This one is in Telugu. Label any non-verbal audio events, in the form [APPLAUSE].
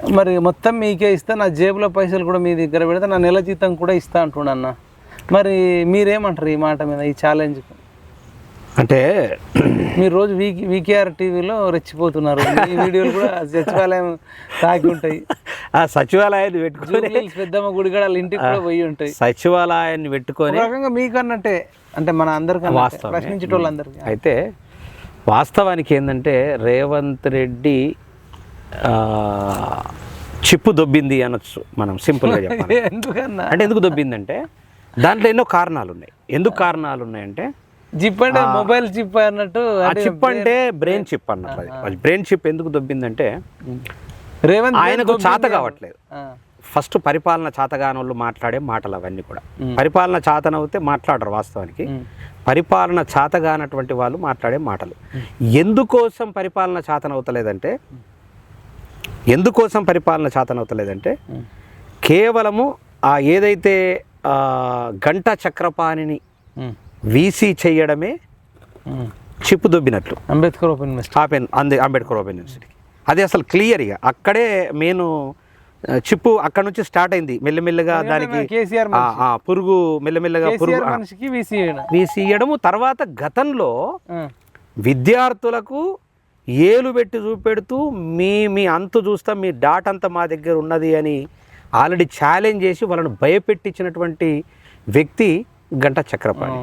మరి మొత్తం మీకే ఇస్తా నా జేబులో పైసలు కూడా మీ దగ్గర పెడితే నా నెల జీతం కూడా ఇస్తా అంటున్నా మరి మీరేమంటారు ఈ మాట మీద ఈ ఛాలెంజ్ అంటే మీరు రోజు వీకి వీకేఆర్ టీవీలో రెచ్చిపోతున్నారు. ఈ వీడియోలు కూడా సచివాలయం తాకి ఉంటాయి. ఆ సచివాలయాన్ని పెట్టుకొని పెద్దమ్మ గుడి కూడా ఇంటికి కూడా పోయి ఉంటాయి. సచివాలయాన్ని పెట్టుకొని రకంగా మీకన్నట్టే అంటే మన అందరికన్నా. ప్రశ్నించేటోళ్ళందరికీ. అయితే వాస్తవానికి ఏంటంటే రేవంత్ రెడ్డి చిప్పు దొబ్బింది అనొచ్చు మనం సింపుల్గా [LAUGHS] చెప్పాలి ఎందుకన్నా? అంటే ఎందుకు దొబ్బిందంటే దాంట్లో ఎన్నో కారణాలు ఉన్నాయి ఎందుకు కారణాలు ఉన్నాయంటే జిప్ అంటే మొబైల్ చిప్ అన్నట్టు చిప్ అంటే బ్రెయిన్ చిప్ అన్నట్టు బ్రెయిన్ చిప్ ఎందుకు దొబ్బిందంటే రేవంత్ ఆయనకు చాత కావట్లేదు ఫస్ట్ పరిపాలన చాతగానోళ్ళు మాట్లాడే మాటలు అవన్నీ కూడా. పరిపాలన చాతనవుతే మాట్లాడరు వాస్తవానికి. పరిపాలన చాతగానటువంటి వాళ్ళు మాట్లాడే మాటలు. ఎందుకోసం పరిపాలన చాతనవుతలేదంటే ఎందుకోసం పరిపాలన చాతనవుతలేదంటే కేవలము ఆ ఏదైతే గంట చక్రపాణిని వీసీ చేయడమే. చిప్పు దొబ్బినట్లు. Ambedkar open university. ఆపెన్ అందే అంబేద్కర్ ఓపెన్ యూనివర్సిటీకి అది అసలు క్లియర్ ఇక. అక్కడే నేను చిప్పు అక్కడ నుంచి స్టార్ట్ అయింది. మెల్లమెల్లగా దానికి పురుగు మెల్లమెల్లగా పురుగు వీసీయడము తర్వాత గతంలో విద్యార్థులకు ఏలు పెట్టి చూపెడుతూ మీ మీ అంతు చూస్తాం మీ డాట్ అంతా మా దగ్గర ఉన్నది అని ఆల్రెడీ ఛాలెంజ్ చేసి వాళ్ళని భయపెట్టించినటువంటి వ్యక్తి గంట చక్రపాణి